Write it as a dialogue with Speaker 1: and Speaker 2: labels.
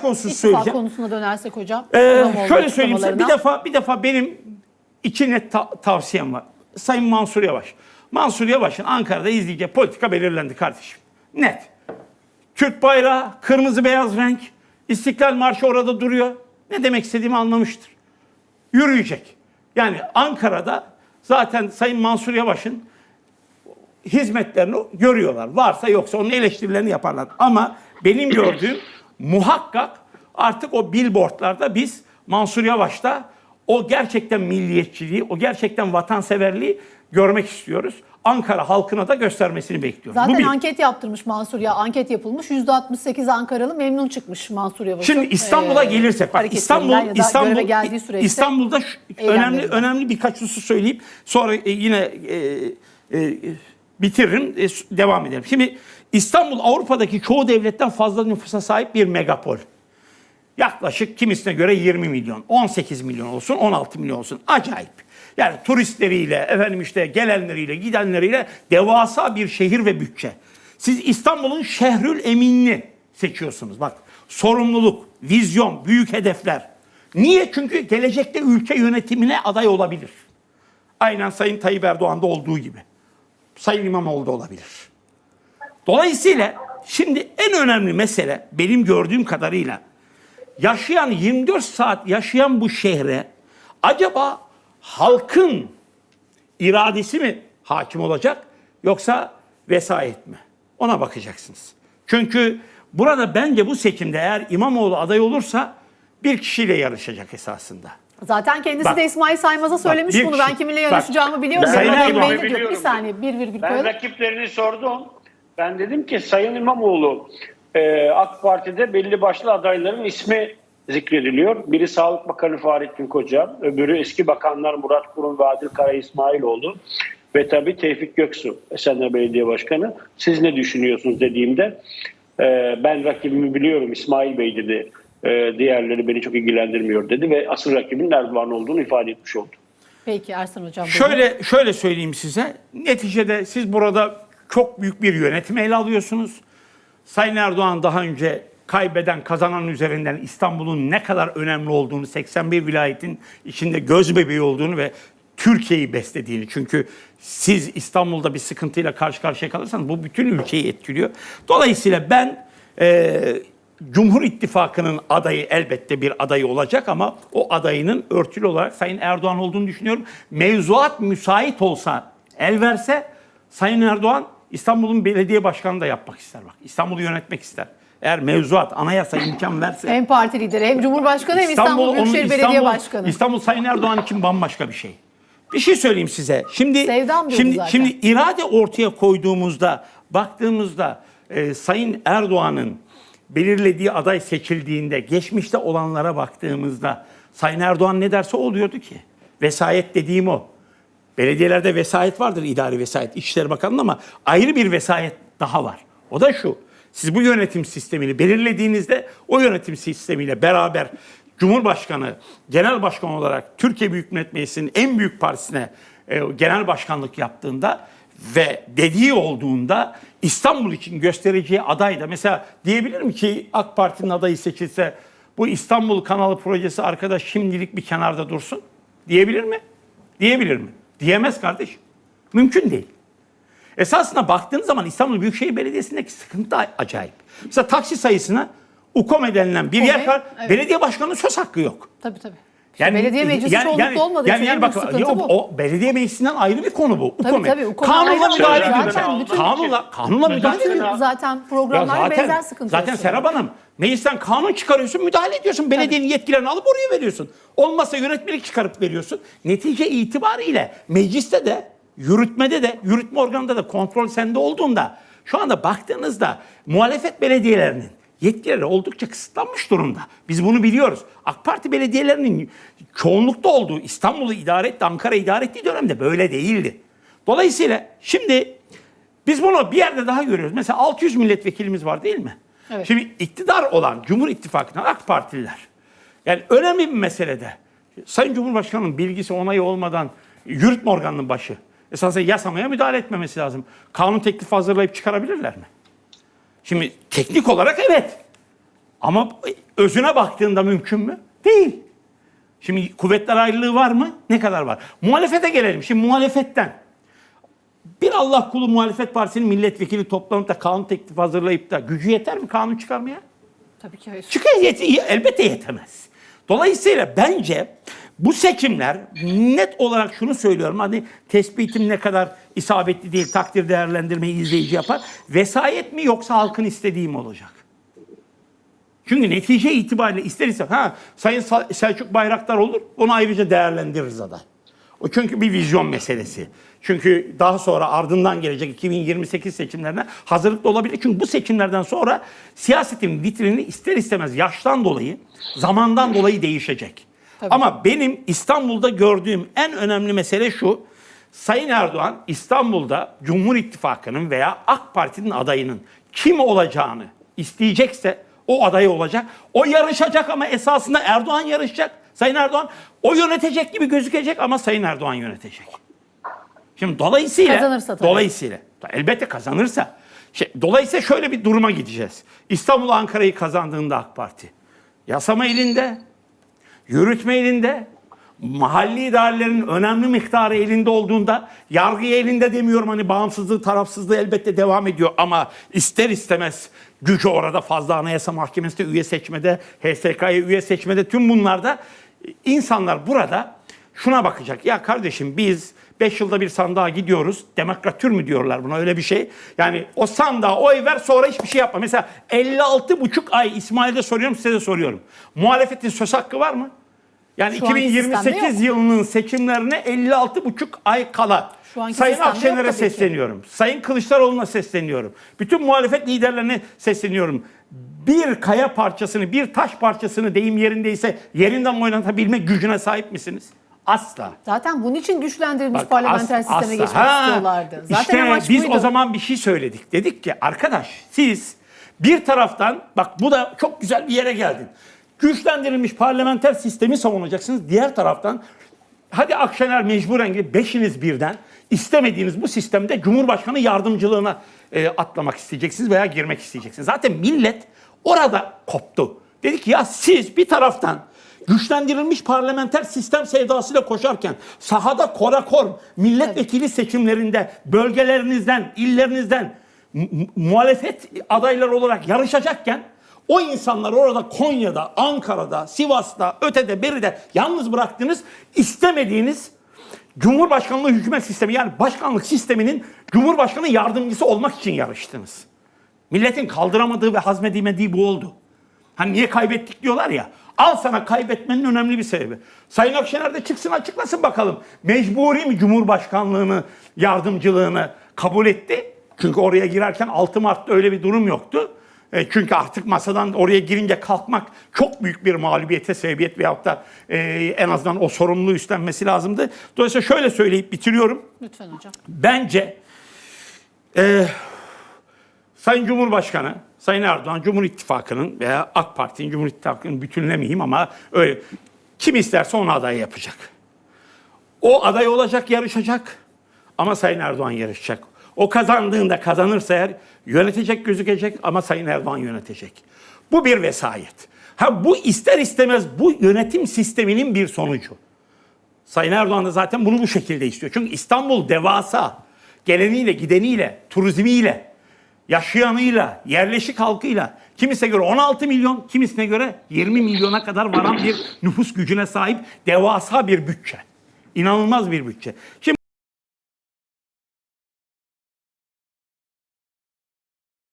Speaker 1: açık olsun
Speaker 2: İttifak
Speaker 1: söyleyeceğim.
Speaker 2: konusuna dönersek hocam.
Speaker 1: Ee,
Speaker 2: İmamoğlu
Speaker 1: şöyle söyleyeyim size. Bir
Speaker 2: açıklamalarına.
Speaker 1: defa bir defa benim iki net ta- tavsiyem var. Sayın Mansur Yavaş. Mansur Yavaş'ın Ankara'da izleyeceği politika belirlendi kardeşim. Net. Türk bayrağı, kırmızı beyaz renk, İstiklal Marşı orada duruyor. Ne demek istediğimi anlamıştır. Yürüyecek. Yani Ankara'da zaten Sayın Mansur Yavaş'ın hizmetlerini görüyorlar. Varsa yoksa onun eleştirilerini yaparlar. Ama benim gördüğüm muhakkak artık o billboardlarda biz Mansur Yavaş'ta o gerçekten milliyetçiliği, o gerçekten vatanseverliği görmek istiyoruz. Ankara halkına da göstermesini bekliyoruz.
Speaker 2: Zaten
Speaker 1: Bu bir.
Speaker 2: anket yaptırmış Mansur ya. Anket yapılmış. %68 Ankaralı memnun çıkmış Mansur Yavaş'ın.
Speaker 1: Şimdi İstanbul'a
Speaker 2: e,
Speaker 1: gelirsek bak İstanbul İstanbul
Speaker 2: geldiği süreçte
Speaker 1: İstanbul'da önemli önemli birkaç husus söyleyip sonra e, yine e, e, bitiririm e, devam edelim. Şimdi İstanbul Avrupa'daki çoğu devletten fazla nüfusa sahip bir megapol. Yaklaşık kimisine göre 20 milyon, 18 milyon olsun, 16 milyon olsun. Acayip. Yani turistleriyle, efendim işte gelenleriyle, gidenleriyle devasa bir şehir ve bütçe. Siz İstanbul'un şehrül eminini seçiyorsunuz. Bak sorumluluk, vizyon, büyük hedefler. Niye? Çünkü gelecekte ülke yönetimine aday olabilir. Aynen Sayın Tayyip Erdoğan'da olduğu gibi. Sayın İmamoğlu da olabilir. Dolayısıyla şimdi en önemli mesele benim gördüğüm kadarıyla yaşayan 24 saat yaşayan bu şehre acaba halkın iradesi mi hakim olacak yoksa vesayet mi? Ona bakacaksınız. Çünkü burada bence bu seçimde eğer İmamoğlu aday olursa bir kişiyle yarışacak esasında.
Speaker 2: Zaten kendisi
Speaker 1: Bak,
Speaker 2: de İsmail Saymaz'a söylemiş
Speaker 1: bir
Speaker 2: bunu. Ben kiminle
Speaker 1: bak,
Speaker 2: yarışacağımı biliyorum.
Speaker 3: ben
Speaker 2: diyor.
Speaker 3: biliyorum.
Speaker 2: Bir saniye bir virgül
Speaker 3: Ben
Speaker 2: koyalım.
Speaker 3: rakiplerini sordum. Ben dedim ki Sayın İmamoğlu e, AK Parti'de belli başlı adayların ismi zikrediliyor. Biri Sağlık Bakanı Fahrettin Koca, öbürü eski bakanlar Murat Kurum ve Adil Kara İsmailoğlu ve tabii Tevfik Göksu, Esenler Belediye Başkanı. Siz ne düşünüyorsunuz dediğimde e, ben rakibimi biliyorum İsmail Bey dedi. E, diğerleri beni çok ilgilendirmiyor dedi ve asıl rakibin Erdoğan olduğunu ifade etmiş oldu.
Speaker 2: Peki Ersan Hocam. buyurun.
Speaker 1: Şöyle şöyle söyleyeyim size. Neticede siz burada çok büyük bir yönetim ele alıyorsunuz. Sayın Erdoğan daha önce kaybeden kazanan üzerinden İstanbul'un ne kadar önemli olduğunu, 81 vilayetin içinde göz bebeği olduğunu ve Türkiye'yi beslediğini. Çünkü siz İstanbul'da bir sıkıntıyla karşı karşıya kalırsanız bu bütün ülkeyi etkiliyor. Dolayısıyla ben eee Cumhur İttifakı'nın adayı elbette bir adayı olacak ama o adayının örtülü olarak Sayın Erdoğan olduğunu düşünüyorum. Mevzuat müsait olsa, el verse Sayın Erdoğan İstanbul'un belediye başkanı da yapmak ister bak. İstanbul'u yönetmek ister. Eğer mevzuat, anayasa imkan verse.
Speaker 2: Hem parti lideri hem Cumhurbaşkanı hem İstanbul,
Speaker 1: onun
Speaker 2: Büyükşehir Belediye
Speaker 1: İstanbul-
Speaker 2: Başkanı.
Speaker 1: İstanbul Sayın Erdoğan için bambaşka bir şey. Bir şey söyleyeyim size. Şimdi
Speaker 2: Sevdam
Speaker 1: şimdi
Speaker 2: zaten.
Speaker 1: şimdi irade ortaya koyduğumuzda, baktığımızda e, Sayın Erdoğan'ın belirlediği aday seçildiğinde, geçmişte olanlara baktığımızda Sayın Erdoğan ne derse oluyordu ki. Vesayet dediğim o. Belediyelerde vesayet vardır, idari vesayet. İçişleri Bakanı'nın ama ayrı bir vesayet daha var. O da şu. Siz bu yönetim sistemini belirlediğinizde o yönetim sistemiyle beraber Cumhurbaşkanı genel başkan olarak Türkiye Büyük Millet Meclisi'nin en büyük partisine e, genel başkanlık yaptığında ve dediği olduğunda İstanbul için göstereceği aday da mesela diyebilirim ki AK Parti'nin adayı seçilse bu İstanbul Kanalı projesi arkadaş şimdilik bir kenarda dursun diyebilir mi? Diyebilir mi? Diyemez kardeşim. Mümkün değil. Esasında baktığınız zaman İstanbul Büyükşehir Belediyesi'ndeki sıkıntı acayip. Mesela taksi sayısına UKOME denilen bir yer var.
Speaker 2: evet.
Speaker 1: Belediye başkanının söz hakkı yok.
Speaker 2: Tabii tabii. İşte belediye meclisi çoğunlukta olmadığı için en büyük
Speaker 1: bak,
Speaker 2: sıkıntı
Speaker 1: ya
Speaker 2: bu.
Speaker 1: O belediye meclisinden ayrı bir konu bu.
Speaker 2: Tabii, tabii,
Speaker 1: Kanunla müdahale
Speaker 3: Zaten bütün-
Speaker 1: Kanunla, kanunla müdahale ediyor.
Speaker 2: Zaten
Speaker 1: Ya
Speaker 2: programlarda benzer
Speaker 1: zaten,
Speaker 2: sıkıntı
Speaker 1: zaten. Serap Hanım meclisten kanun çıkarıyorsun müdahale ediyorsun. Belediyenin yetkilerini alıp oraya veriyorsun. Olmazsa yönetmelik çıkarıp veriyorsun. Netice itibariyle mecliste de yürütmede de yürütme organında da kontrol sende olduğunda şu anda baktığınızda muhalefet belediyelerinin yetkileri oldukça kısıtlanmış durumda. Biz bunu biliyoruz. AK Parti belediyelerinin çoğunlukta olduğu İstanbul'u idare etti, Ankara idare ettiği dönemde böyle değildi. Dolayısıyla şimdi biz bunu bir yerde daha görüyoruz. Mesela 600 milletvekilimiz var değil mi?
Speaker 2: Evet.
Speaker 1: Şimdi iktidar olan Cumhur İttifakı'ndan AK Partililer. Yani önemli bir meselede. Sayın Cumhurbaşkanı'nın bilgisi onayı olmadan yürütme organının başı. Esasında yasamaya müdahale etmemesi lazım. Kanun teklifi hazırlayıp çıkarabilirler mi? Şimdi teknik olarak evet. Ama özüne baktığında mümkün mü? Değil. Şimdi kuvvetler ayrılığı var mı? Ne kadar var? Muhalefete gelelim. Şimdi muhalefetten bir Allah kulu muhalefet partisinin milletvekili toplanıp da kanun teklifi hazırlayıp da gücü yeter mi kanun çıkarmaya?
Speaker 2: Tabii ki hayır.
Speaker 1: Çıkar yet- elbette yetemez. Dolayısıyla bence bu seçimler net olarak şunu söylüyorum. Hani tespitim ne kadar isabetli değil takdir değerlendirmeyi izleyici yapar. Vesayet mi yoksa halkın istediği mi olacak? Çünkü netice itibariyle ister istemez ha Sayın Sa- Selçuk Bayraktar olur onu ayrıca değerlendiririz aday. O çünkü bir vizyon meselesi. Çünkü daha sonra ardından gelecek 2028 seçimlerine hazırlıklı olabilir. Çünkü bu seçimlerden sonra siyasetin vitrini ister istemez yaştan dolayı, zamandan dolayı değişecek.
Speaker 2: Tabii.
Speaker 1: Ama benim İstanbul'da gördüğüm en önemli mesele şu. Sayın Erdoğan İstanbul'da Cumhur İttifakı'nın veya AK Parti'nin adayının kim olacağını isteyecekse o aday olacak. O yarışacak ama esasında Erdoğan yarışacak. Sayın Erdoğan o yönetecek gibi gözükecek ama Sayın Erdoğan yönetecek. Şimdi dolayısıyla
Speaker 2: Kazanırsa tabii.
Speaker 1: dolayısıyla elbette kazanırsa şey, dolayısıyla şöyle bir duruma gideceğiz. İstanbul Ankara'yı kazandığında AK Parti yasama elinde, yürütme elinde, mahalli idarelerin önemli miktarı elinde olduğunda yargı elinde demiyorum hani bağımsızlığı tarafsızlığı elbette devam ediyor ama ister istemez gücü orada fazla anayasa mahkemesinde üye seçmede HSK'ya üye seçmede tüm bunlarda insanlar burada şuna bakacak ya kardeşim biz 5 yılda bir sandığa gidiyoruz. Demokratür mü diyorlar buna öyle bir şey. Yani o sandığa oy ver sonra hiçbir şey yapma. Mesela 56 buçuk ay İsmail'de soruyorum size de soruyorum. Muhalefetin söz hakkı var mı? Yani
Speaker 2: Şu anki sistemde
Speaker 1: 2028
Speaker 2: yok.
Speaker 1: yılının seçimlerine 56 buçuk ay kala.
Speaker 2: Şu anki
Speaker 1: Sayın
Speaker 2: sistemde yok
Speaker 1: Akşener'e
Speaker 2: tabii ki.
Speaker 1: sesleniyorum. Sayın Kılıçdaroğlu'na sesleniyorum. Bütün muhalefet liderlerine sesleniyorum. Bir kaya parçasını, bir taş parçasını deyim yerindeyse yerinden oynatabilme gücüne sahip misiniz? Asla.
Speaker 2: Zaten bunun için güçlendirilmiş
Speaker 1: Bak,
Speaker 2: parlamenter
Speaker 1: as-
Speaker 2: sisteme
Speaker 1: asla.
Speaker 2: geçmek
Speaker 1: Ha,
Speaker 2: istiyorlardı. Zaten
Speaker 1: işte
Speaker 2: amaç
Speaker 1: biz
Speaker 2: buydu.
Speaker 1: o zaman bir şey söyledik. Dedik ki arkadaş siz bir taraftan bak bu da çok güzel bir yere geldin. Güçlendirilmiş parlamenter sistemi savunacaksınız. Diğer taraftan hadi Akşener mecburen gibi beşiniz birden istemediğiniz bu sistemde Cumhurbaşkanı yardımcılığına e, atlamak isteyeceksiniz veya girmek isteyeceksiniz. Zaten millet orada koptu. Dedi ki ya siz bir taraftan güçlendirilmiş parlamenter sistem sevdasıyla koşarken sahada korakor milletvekili seçimlerinde bölgelerinizden, illerinizden mu- mu- muhalefet adayları olarak yarışacakken o insanlar orada Konya'da, Ankara'da, Sivas'ta, ötede, beride yalnız bıraktınız, istemediğiniz Cumhurbaşkanlığı hükümet sistemi yani başkanlık sisteminin Cumhurbaşkanı yardımcısı olmak için yarıştınız. Milletin kaldıramadığı ve hazmedemediği bu oldu. Hani niye kaybettik diyorlar ya. Al sana kaybetmenin önemli bir sebebi. Sayın Akşener de çıksın açıklasın bakalım. Mecburi mi Cumhurbaşkanlığını, yardımcılığını kabul etti? Çünkü oraya girerken 6 Mart'ta öyle bir durum yoktu. E, çünkü artık masadan oraya girince kalkmak çok büyük bir mağlubiyete sebebiyet veyahut da e, en azından o sorumluluğu üstlenmesi lazımdı. Dolayısıyla şöyle söyleyip bitiriyorum.
Speaker 2: Lütfen hocam.
Speaker 1: Bence e, Sayın Cumhurbaşkanı, Sayın Erdoğan Cumhur İttifakı'nın veya AK Parti'nin Cumhur İttifakı'nın bütünlemeyeyim ama öyle kim isterse onu aday yapacak. O aday olacak, yarışacak ama Sayın Erdoğan yarışacak. O kazandığında kazanırsa eğer yönetecek gözükecek ama Sayın Erdoğan yönetecek. Bu bir vesayet. Ha bu ister istemez bu yönetim sisteminin bir sonucu. Sayın Erdoğan da zaten bunu bu şekilde istiyor. Çünkü İstanbul devasa. Geleniyle, gideniyle, turizmiyle, yaşayanıyla, yerleşik halkıyla kimisine göre 16 milyon, kimisine göre 20 milyona kadar varan bir nüfus gücüne sahip devasa bir bütçe. İnanılmaz bir bütçe. Şimdi